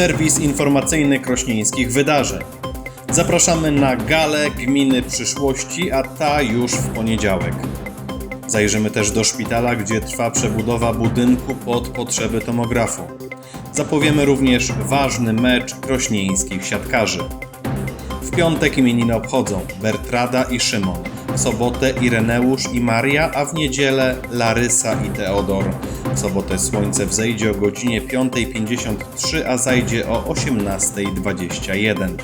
Serwis informacyjny krośnieńskich wydarzeń. Zapraszamy na galę Gminy Przyszłości, a ta już w poniedziałek. Zajrzymy też do szpitala, gdzie trwa przebudowa budynku pod potrzeby tomografu. Zapowiemy również ważny mecz krośnieńskich siatkarzy. W piątek imieniny obchodzą Bertrada i Szymon, w sobotę Ireneusz i Maria, a w niedzielę Larysa i Teodor. W sobotę słońce wzejdzie o godzinie 5.53, a zajdzie o 18.21.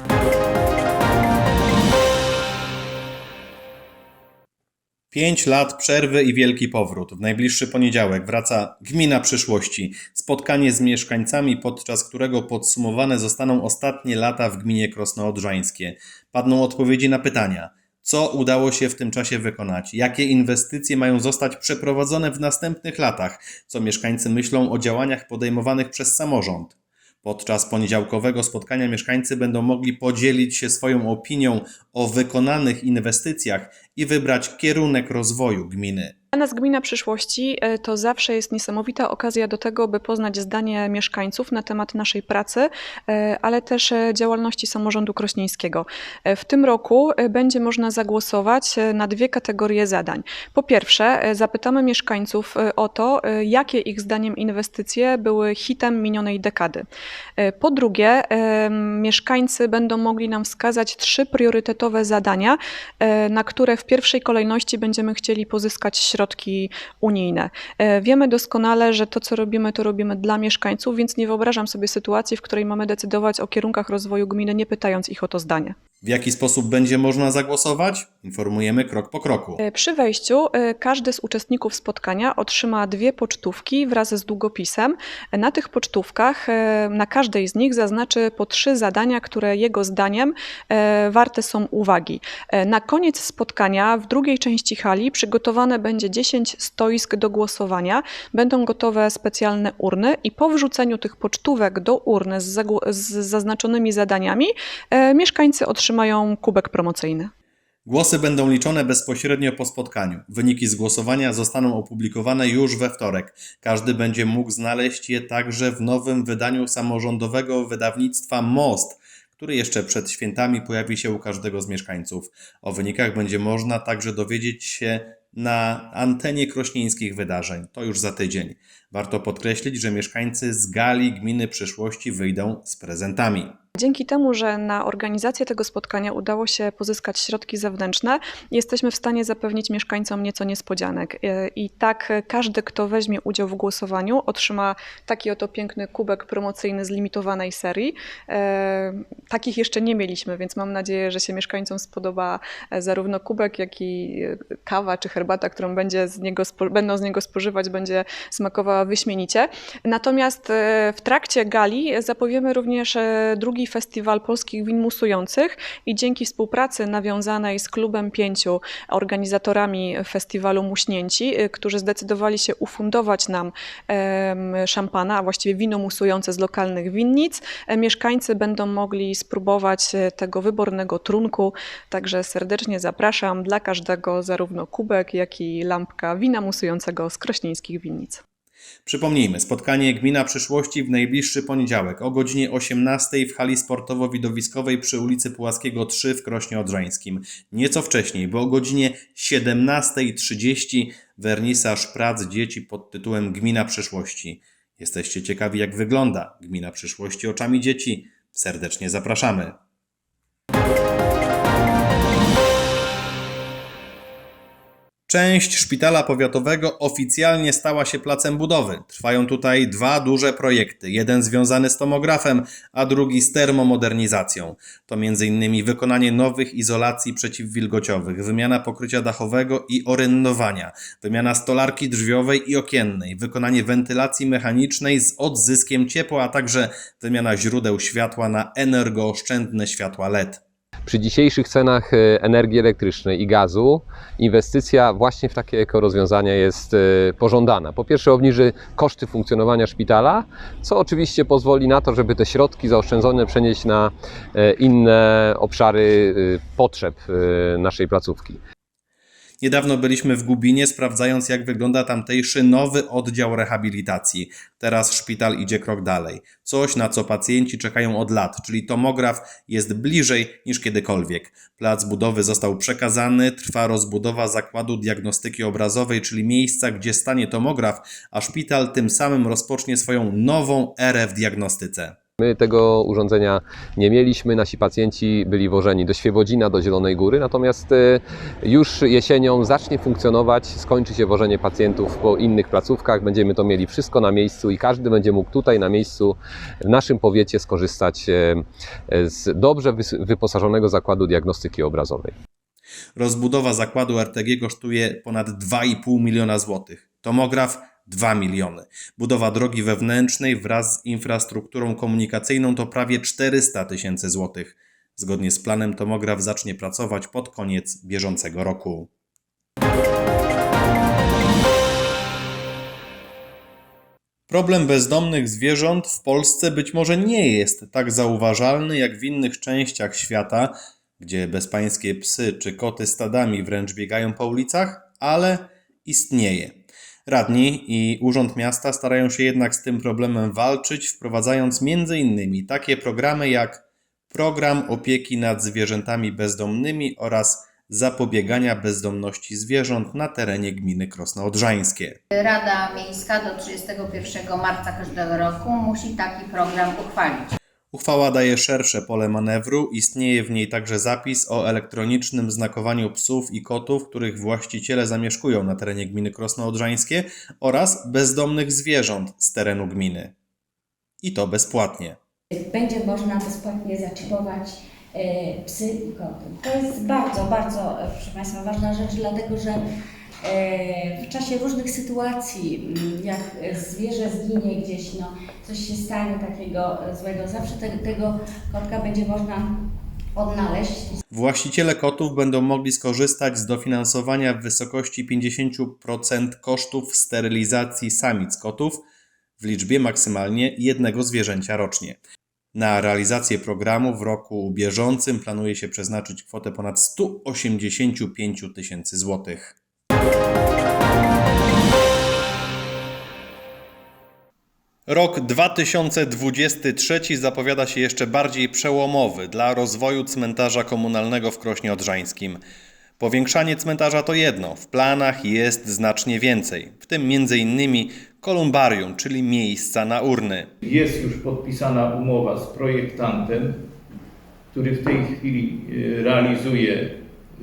Pięć lat przerwy i wielki powrót. W najbliższy poniedziałek wraca Gmina Przyszłości. Spotkanie z mieszkańcami, podczas którego podsumowane zostaną ostatnie lata w gminie Krosno-Odrzańskie. Padną odpowiedzi na pytania. Co udało się w tym czasie wykonać? Jakie inwestycje mają zostać przeprowadzone w następnych latach? Co mieszkańcy myślą o działaniach podejmowanych przez samorząd? Podczas poniedziałkowego spotkania mieszkańcy będą mogli podzielić się swoją opinią o wykonanych inwestycjach i wybrać kierunek rozwoju gminy. Dla nas Gmina Przyszłości e, to zawsze jest niesamowita okazja do tego, by poznać zdanie mieszkańców na temat naszej pracy, e, ale też e, działalności samorządu krośnieńskiego. W tym roku będzie można zagłosować na dwie kategorie zadań. Po pierwsze, zapytamy mieszkańców o to, jakie ich zdaniem inwestycje były hitem minionej dekady. Po drugie, mieszkańcy będą mogli nam wskazać trzy priorytetowe zadania, na które w pierwszej kolejności będziemy chcieli pozyskać środki unijne. E, Wiemy doskonale, że to, co robimy, to robimy dla mieszkańców, więc nie wyobrażam sobie sytuacji, w której mamy decydować o kierunkach rozwoju gminy, nie pytając ich o to zdanie. W jaki sposób będzie można zagłosować? Informujemy krok po kroku. E, Przy wejściu e, każdy z uczestników spotkania otrzyma dwie pocztówki wraz z długopisem. Na tych pocztówkach, e, na każdej z nich zaznaczy po trzy zadania, które jego zdaniem warte są uwagi. Na koniec spotkania w drugiej części hali przygotowane będzie 10 stoisk do głosowania. Będą gotowe specjalne urny i po wrzuceniu tych pocztówek do urny z, z zaznaczonymi zadaniami mieszkańcy otrzymają kubek promocyjny. Głosy będą liczone bezpośrednio po spotkaniu. Wyniki z głosowania zostaną opublikowane już we wtorek. Każdy będzie mógł znaleźć je także w nowym wydaniu samorządowego wydawnictwa Most, który jeszcze przed świętami pojawi się u każdego z mieszkańców. O wynikach będzie można także dowiedzieć się na antenie krośnieńskich wydarzeń. To już za tydzień. Warto podkreślić, że mieszkańcy z gali gminy przyszłości wyjdą z prezentami. Dzięki temu, że na organizację tego spotkania udało się pozyskać środki zewnętrzne, jesteśmy w stanie zapewnić mieszkańcom nieco niespodzianek. E, I tak każdy, kto weźmie udział w głosowaniu, otrzyma taki oto piękny kubek promocyjny z limitowanej serii. E, Takich jeszcze nie mieliśmy, więc mam nadzieję, że się mieszkańcom spodoba e, zarówno kubek, jak i kawa czy herbata, którą będzie z niego, będą z niego spożywać, będzie smakowała wyśmienicie. Natomiast w trakcie gali zapowiemy również e, festiwal polskich win musujących i dzięki współpracy nawiązanej z Klubem Pięciu, organizatorami festiwalu Muśnięci, e, którzy zdecydowali się ufundować nam szampana, a właściwie wino musujące z lokalnych winnic, e, mieszkańcy będą mogli spróbować e, tego wybornego trunku, także serdecznie zapraszam dla każdego zarówno kubek, jak i lampka wina musującego z krośnieńskich winnic. Przypomnijmy, spotkanie Gmina Przyszłości w najbliższy poniedziałek o godzinie 18 w hali sportowo-widowiskowej przy ulicy Pułaskiego 3 w Krośnie Odrzańskim. Nieco wcześniej, bo o godzinie 17.30 wernisaż prac dzieci pod tytułem Gmina Przyszłości. Jesteście ciekawi jak wygląda Gmina Przyszłości oczami dzieci? Serdecznie zapraszamy. Część szpitala powiatowego oficjalnie stała się placem budowy. Trwają tutaj dwa duże projekty. Jeden związany z tomografem, a drugi z termomodernizacją. To m.in. wykonanie nowych izolacji przeciwwilgociowych, wymiana pokrycia dachowego i orynnowania, wymiana stolarki drzwiowej i okiennej, wykonanie wentylacji mechanicznej z odzyskiem ciepła, a także wymiana źródeł światła na energooszczędne światła LED. Przy dzisiejszych cenach e, energii elektrycznej i gazu inwestycja właśnie w takie ekorozwiązania jest e, pożądana. Po pierwsze obniży koszty funkcjonowania szpitala, co oczywiście pozwoli na to, żeby te środki zaoszczędzone przenieść na e, inne obszary potrzeb naszej placówki. Niedawno byliśmy w Gubinie, sprawdzając, jak wygląda tamtejszy nowy oddział rehabilitacji. Teraz szpital idzie krok dalej. Coś, na co pacjenci czekają od lat, czyli tomograf jest bliżej niż kiedykolwiek. Plac budowy został przekazany, trwa rozbudowa zakładu diagnostyki obrazowej, czyli miejsca, gdzie stanie tomograf, a szpital tym samym rozpocznie swoją nową erę w diagnostyce. My tego urządzenia nie mieliśmy, nasi pacjenci byli wożeni do Świebodzina, do Zielonej Góry, natomiast e, już jesienią zacznie funkcjonować, skończy się wożenie pacjentów po innych placówkach, będziemy to mieli wszystko na miejscu i każdy będzie mógł tutaj na miejscu w naszym powiecie skorzystać e, z dobrze wyposażonego zakładu diagnostyki obrazowej. Rozbudowa zakładu RTG kosztuje ponad 2,5 miliona złotych. Tomograf 2 miliony. Budowa drogi wewnętrznej wraz z infrastrukturą komunikacyjną to prawie 400 tysięcy złotych. Zgodnie z planem tomograf zacznie pracować pod koniec bieżącego roku. Problem bezdomnych zwierząt w Polsce być może nie jest tak zauważalny jak w innych częściach świata, gdzie bezpańskie psy czy koty stadami wręcz biegają po ulicach, ale istnieje. Radni i Urząd Miasta starają się jednak z tym problemem walczyć, wprowadzając m.in. takie programy jak Program Opieki nad Zwierzętami Bezdomnymi oraz zapobiegania bezdomności zwierząt na terenie gminy Krosno Odrzańskie. Rada Miejska do 31 marca każdego roku musi taki program uchwalić. Uchwała daje szersze pole manewru, istnieje w niej także zapis o elektronicznym znakowaniu psów i kotów, których właściciele zamieszkują na terenie gminy Krosno Odrzańskie oraz bezdomnych zwierząt z terenu gminy. I to bezpłatnie. Będzie można bezpłatnie zaczipować e, psy i koty. To jest bardzo, bardzo, e, proszę Państwa, ważna rzecz, dlatego że w czasie różnych sytuacji, m, jak zwierzę zginie gdzieś, no, coś się stanie takiego e, złego, zawsze te, tego kotka będzie można odnaleźć. Właściciele kotów będą mogli skorzystać z dofinansowania w wysokości 50% kosztów sterylizacji samic kotów w liczbie maksymalnie jednego zwierzęcia rocznie. Na realizację programu w roku bieżącym planuje się przeznaczyć kwotę ponad 185 tysięcy złotych. Rok 2023 zapowiada się jeszcze bardziej przełomowy dla rozwoju cmentarza komunalnego w Krośnie Odrzańskim. Powiększanie cmentarza to jedno, w planach jest znacznie więcej, w tym m.in. kolumbarium, czyli miejsca na urny. Jest już podpisana umowa z projektantem, który w tej chwili y, realizuje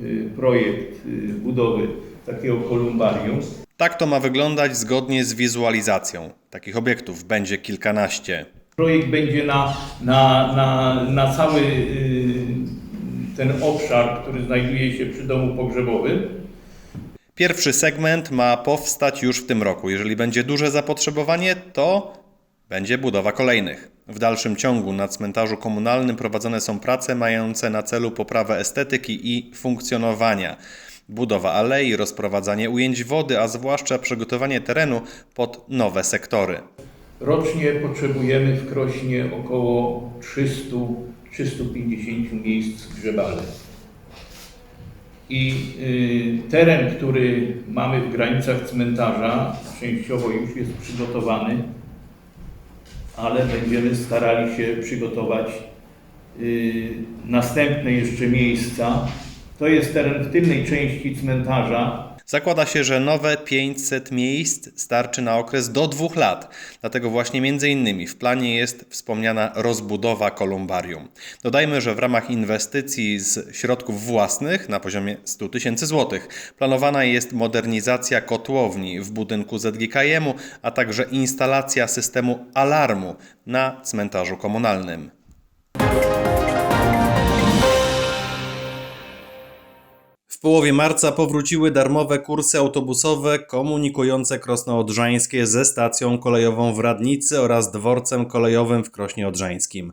y, projekt y, budowy takiego kolumbarium. Tak to ma wyglądać zgodnie z wizualizacją. Takich obiektów będzie kilkanaście. Projekt będzie na, na, na, na cały y, ten obszar, który znajduje się przy domu pogrzebowym. Pierwszy segment ma powstać już w tym roku. Jeżeli będzie duże zapotrzebowanie, to będzie budowa kolejnych. W dalszym ciągu na cmentarzu komunalnym prowadzone są prace mające na celu poprawę estetyki i funkcjonowania. Budowa alei, rozprowadzanie ujęć wody, a zwłaszcza przygotowanie terenu pod nowe sektory. Rocznie potrzebujemy w Krośnie około 300-350 miejsc grzebalnych. I y, teren, który mamy w granicach cmentarza, częściowo już jest przygotowany, ale będziemy starali się przygotować y, następne jeszcze miejsca. To jest teren w tylnej części cmentarza, Zakłada się, że nowe 500 miejsc starczy na okres do dwóch lat. Dlatego właśnie między innymi w planie jest wspomniana rozbudowa kolumbarium. Dodajmy, że w ramach inwestycji z środków własnych na poziomie 100 tysięcy złotych planowana jest modernizacja kotłowni w budynku ZGKM-u, a także instalacja systemu alarmu na cmentarzu komunalnym. Połowie marca powróciły darmowe kursy autobusowe komunikujące Krosno Odrzańskie ze stacją kolejową w Radnicy oraz dworcem kolejowym w Krośnie Odrzańskim.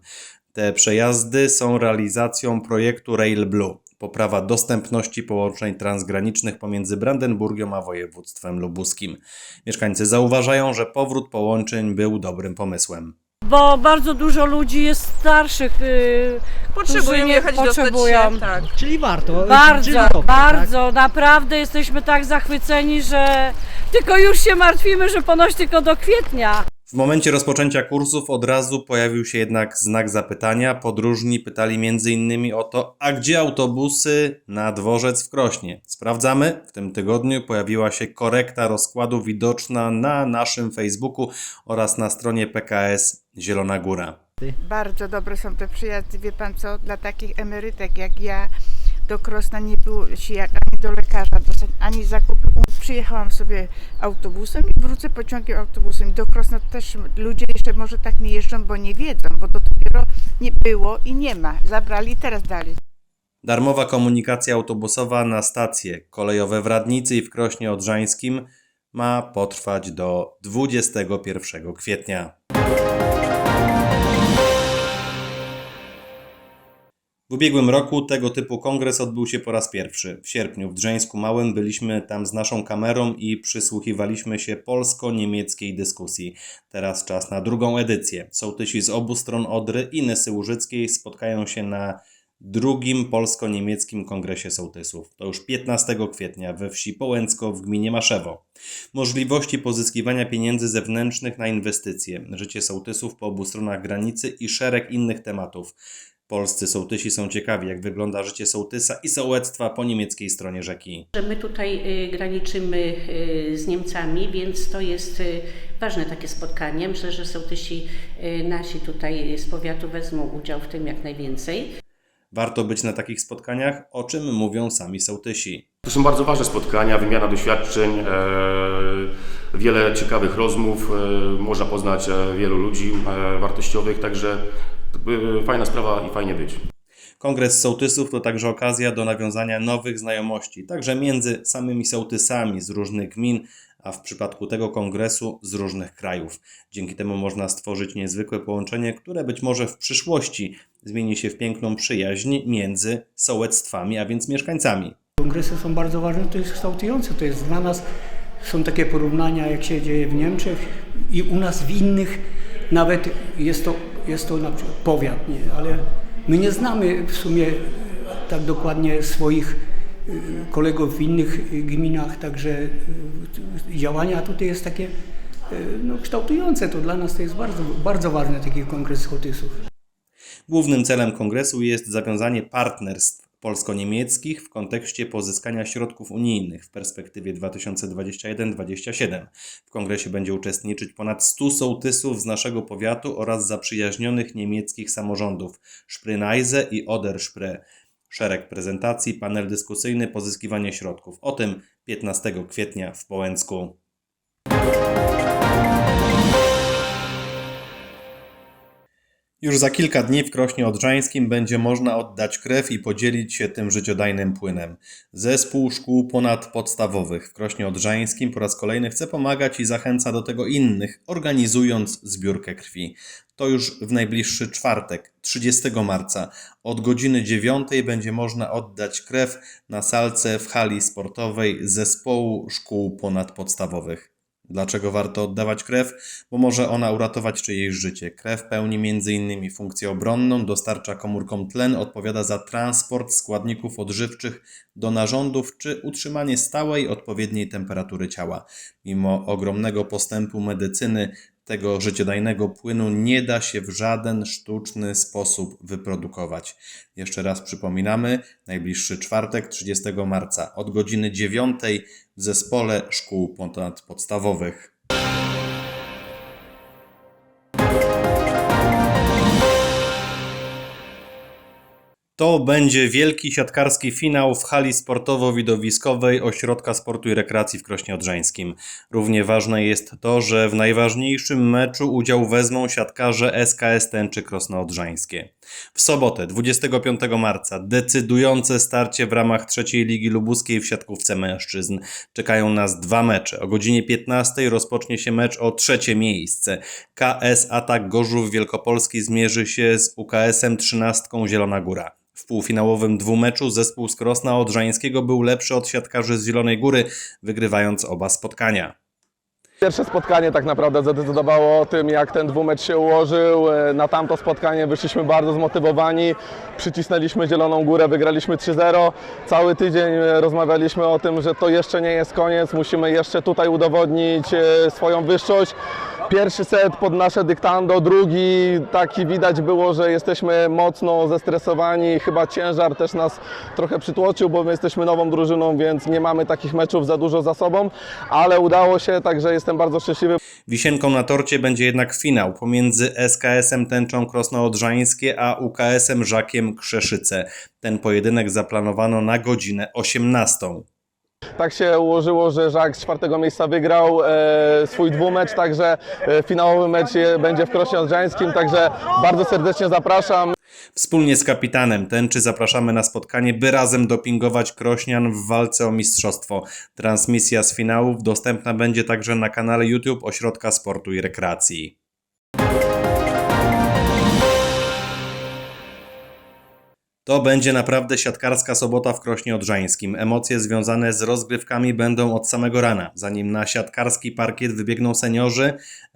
Te przejazdy są realizacją projektu Rail Blue. Poprawa dostępności połączeń transgranicznych pomiędzy Brandenburgią a województwem lubuskim. Mieszkańcy zauważają, że powrót połączeń był dobrym pomysłem. Bo bardzo dużo ludzi jest starszych. Yy, którzy nie jechać, dostać potrzebują. się. Tak. Czyli warto. czyli Bardzo, dobry, bardzo, naprawdę jesteśmy tak zachwyceni, że tylko już się martwimy, że ponoć tylko do kwietnia. W momencie rozpoczęcia kursów od razu pojawił się jednak znak zapytania. Podróżni pytali m.in. o to, a gdzie autobusy na dworzec w Krośnie? Sprawdzamy. W tym tygodniu pojawiła się korekta rozkładu widoczna na naszym Facebooku oraz na stronie PKS Zielona Góra. Bardzo dobre są te przyjazdy, wie pan co, dla takich emerytek jak ja do Krosna nie było się jak ani do lekarza dostać, ani zakupy. Przyjechałam sobie autobusem i wrócę pociągiem autobusem. Do Krosna też ludzie jeszcze może tak nie jeżdżą, bo nie wiedzą, bo to dopiero nie było i nie ma. Zabrali, teraz dali. Darmowa komunikacja autobusowa na stacje kolejowe w Radnicy i w Krośnie Odrzańskim ma potrwać do 21 kwietnia. W ubiegłym roku tego typu kongres odbył się po raz pierwszy. W sierpniu w Drzeńsku Małym byliśmy tam z naszą kamerą i przysłuchiwaliśmy się polsko-niemieckiej dyskusji. Teraz czas na drugą edycję. Sołtysi z obu stron Odry i Nysy Łużyckiej spotkają się na drugim polsko-niemieckim kongresie sołtysów. To już 15 kwietnia we wsi Połęcko w gminie Maszewo. Możliwości pozyskiwania pieniędzy zewnętrznych na inwestycje, życie sołtysów po obu stronach granicy i szereg innych tematów. Polscy sołtysi są ciekawi, jak wygląda życie sołtysa i sołectwa po niemieckiej stronie rzeki. że my tutaj y, graniczymy y, z Niemcami, więc to jest y, ważne takie spotkanie. Myślę, że sołtysi nasi tutaj z powiatu wezmą udział w tym jak najwięcej. Warto być na takich spotkaniach, o czym mówią sami sołtysi. To są bardzo ważne spotkania, wymiana doświadczeń, e, wiele ciekawych rozmów, e, można poznać e, wielu ludzi e, wartościowych, także fajna sprawa i fajnie być. Kongres Sołtysów to także okazja do nawiązania nowych znajomości, także między samymi sołtysami z różnych gmin, a w przypadku tego kongresu z różnych krajów. Dzięki temu można stworzyć niezwykłe połączenie, które być może w przyszłości zmieni się w piękną przyjaźń między sołectwami, a więc mieszkańcami. Kongresy są bardzo ważne, to jest kształtujące. To jest dla nas, są takie porównania, jak się dzieje w Niemczech i u nas w innych, nawet jest to, jest to na przykład powiat, nie? ale my nie znamy w sumie tak dokładnie swoich y, kolegów w innych y, gminach, także działania tutaj jest takie no, kształtujące. To dla nas to jest bardzo, bardzo ważne, taki kongres sołtysów. Głównym celem kongresu jest zawiązanie partnerstw polsko-niemieckich w kontekście pozyskania środków unijnych w perspektywie 2021-2027. W kongresie będzie uczestniczyć ponad 100 sołtysów z naszego powiatu oraz zaprzyjaźnionych niemieckich samorządów Sprynajze i Oderspree. Szereg prezentacji, panel dyskusyjny, pozyskiwanie środków. O tym 15 kwietnia w Połęcku. Już za kilka dni w Krośnie Odrzańskim będzie można oddać krew i podzielić się tym życiodajnym płynem. Zespół szkół ponadpodstawowych w Krośnie Odrzańskim po raz kolejny chce pomagać i zachęca do tego innych, organizując zbiórkę krwi. To już w najbliższy czwartek, 30 marca. Od godziny 9 będzie można oddać krew na salce w hali sportowej Zespołu Szkół Ponadpodstawowych. Dlaczego warto oddawać krew? Bo może ona uratować czyjeś życie. Krew pełni m.in. funkcję obronną, dostarcza komórkom tlen, odpowiada za transport składników odżywczych do narządów czy utrzymanie stałej, odpowiedniej temperatury ciała. Mimo ogromnego postępu medycyny, Tego życiodajnego płynu nie da się w żaden sztuczny sposób wyprodukować. Jeszcze raz przypominamy, najbliższy czwartek, 30 marca od godziny 9 w zespole szkół ponadpodstawowych. To będzie wielki siatkarski finał w hali sportowo-widowiskowej Ośrodka Sportu i Rekreacji w Krośnie Odrzańskim. Równie ważne jest to, że w najważniejszym meczu udział wezmą siatkarze SKS Tęczy Krosno Odrzańskie. W sobotę, 25 marca, decydujące starcie w ramach trzeciej Ligi Lubuskiej w siatkówce mężczyzn. Czekają nas dwa mecze. O godzinie 15 rozpocznie się mecz o trzecie miejsce. KS Atak Gorzów Wielkopolski zmierzy się z UKS-em 13 Zielona Góra. W półfinałowym dwumeczu zespół z Krosna Odrzańskiego był lepszy od siatkarzy z Zielonej Góry, wygrywając oba spotkania. Pierwsze spotkanie tak naprawdę zadecydowało o tym, jak ten dwumecz się ułożył. E, Na tamto spotkanie wyszliśmy bardzo zmotywowani, przycisnęliśmy Zieloną Górę, wygraliśmy 3-0. Cały tydzień e, rozmawialiśmy o tym, że to jeszcze nie jest koniec, musimy jeszcze tutaj udowodnić e, swoją wyższość. Pierwszy set pod nasze dyktando, drugi taki widać było, że jesteśmy mocno zestresowani, chyba ciężar też nas trochę przytłoczył, bo my jesteśmy nową drużyną, więc nie mamy takich meczów za dużo za sobą, ale udało się, także jestem bardzo szczęśliwy. Wisienką na torcie będzie jednak finał pomiędzy SKS-em Tęczą Krosno Odrzańskie a UKS-em Żakiem Krzeszyce. Ten pojedynek zaplanowano na godzinę 18. Tak się ułożyło, że Żak z czwartego miejsca wygrał e, swój dwumecz, także e, finałowy mecz będzie w Krośnie Odrzańskim, także bardzo serdecznie zapraszam. Wspólnie z kapitanem Tęczy zapraszamy na spotkanie, by razem dopingować Krośnian w walce o mistrzostwo. Transmisja z finałów dostępna będzie także na kanale YouTube Ośrodka Sportu i Rekreacji. To będzie naprawdę siatkarska sobota w Krośnie Odrzańskim. Emocje związane z rozgrywkami będą od samego rana, zanim na siatkarski parkiet wybiegną seniorzy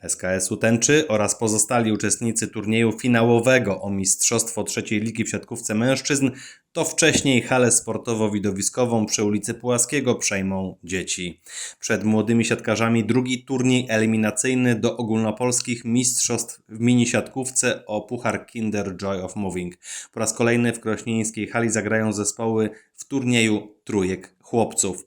SKS-u Tęczy oraz pozostali uczestnicy turnieju finałowego o Mistrzostwo Trzeciej Ligi w siatkówce mężczyzn, to wcześniej halę sportowo-widowiskową przy ulicy Pułaskiego przejmą dzieci. Przed młodymi siatkarzami drugi turniej eliminacyjny do ogólnopolskich mistrzostw w mini siatkówce o Puchar Kinder Joy of Moving. Po raz kolejny w krośnieńskiej hali zagrają zespoły w turnieju trójek chłopców.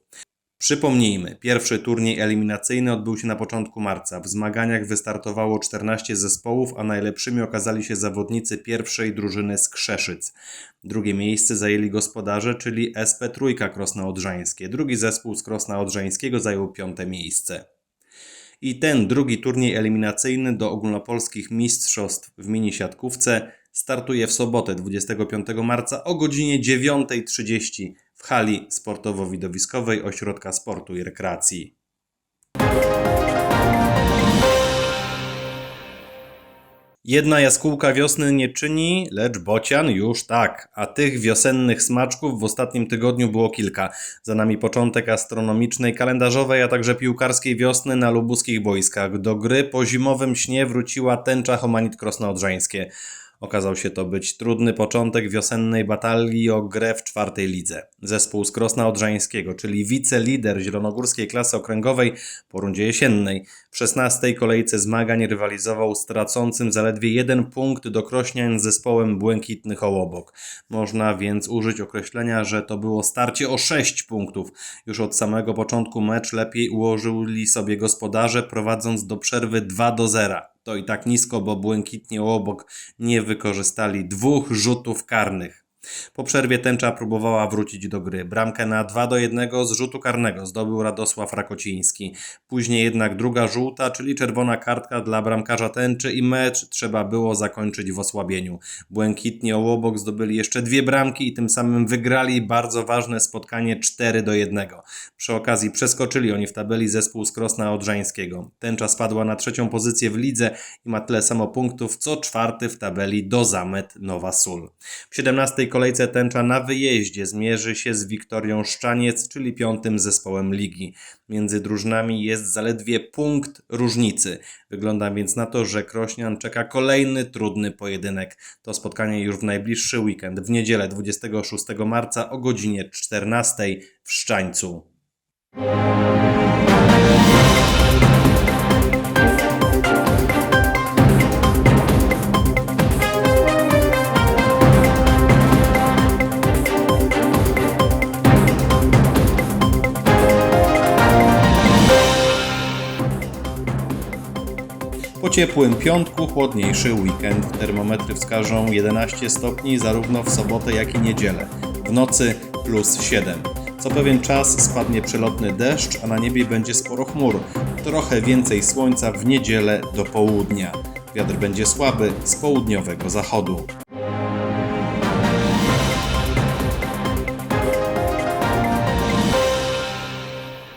Przypomnijmy, pierwszy turniej eliminacyjny odbył się na początku marca. W zmaganiach wystartowało 14 zespołów, a najlepszymi okazali się zawodnicy pierwszej drużyny z Krzeszyc. Drugie miejsce zajęli gospodarze, czyli SP Trójka Krosna Odrzańskie. Drugi zespół z Krosna Odrzańskiego zajął piąte miejsce. I ten drugi turniej eliminacyjny do ogólnopolskich mistrzostw w mini siatkówce startuje w sobotę 25 marca o godzinie 9.30 w hali sportowo-widowiskowej Ośrodka Sportu i Rekreacji. Jedna jaskółka wiosny nie czyni, lecz bocian już tak. A tych wiosennych smaczków w ostatnim tygodniu było kilka. Za nami początek astronomicznej, kalendarzowej, a także piłkarskiej wiosny na lubuskich boiskach. Do gry po zimowym śnie wróciła tęcza Homanit Krosno-Odrzańskie. Okazał się to być trudny początek wiosennej batalii o grę w czwartej lidze. Zespół z Krosna Odrzańskiego, czyli wicelider zielonogórskiej klasy okręgowej po rundzie jesiennej, w 16 kolejce zmagań rywalizował z tracącym zaledwie jeden punkt do Krośnian z zespołem Błękitnych Ołobok. Można więc użyć określenia, że to było starcie o 6 punktów. Już od samego początku mecz lepiej ułożyli sobie gospodarze, prowadząc do przerwy 2 do 0 to i tak nisko, bo błękitnie obok nie wykorzystali dwóch rzutów karnych. Po przerwie tęcza próbowała wrócić do gry. Bramkę na 2 do 1 z rzutu karnego zdobył Radosław Rakociński. Później jednak druga żółta, czyli czerwona kartka dla bramkarza tęczy i mecz trzeba było zakończyć w osłabieniu. Błękitni Ołobok zdobyli jeszcze dwie bramki i tym samym wygrali bardzo ważne spotkanie 4 do 1. Przy okazji przeskoczyli oni w tabeli zespół z Krosna Odrzańskiego. Tęcza spadła na trzecią pozycję w lidze i ma tyle samo punktów co czwarty w tabeli do Zamet Nowa Sól. W 17 kolejce tęcza na wyjeździe zmierzy się z Wiktorią Szczaniec, czyli piątym zespołem ligi. Między drużynami jest zaledwie punkt różnicy. Wygląda więc na to, że Krośnian czeka kolejny trudny pojedynek. To spotkanie już w najbliższy weekend, w niedzielę 26 marca o godzinie 14 w Szczańcu. Ciepłym piątku chłodniejszy weekend. Termometry wskażą 11 stopni zarówno w sobotę, jak i niedzielę. W nocy plus 7. Co pewien czas spadnie przelotny deszcz, a na niebie będzie sporo chmur. Trochę więcej słońca w niedzielę do południa. Wiatr będzie słaby z południowego zachodu.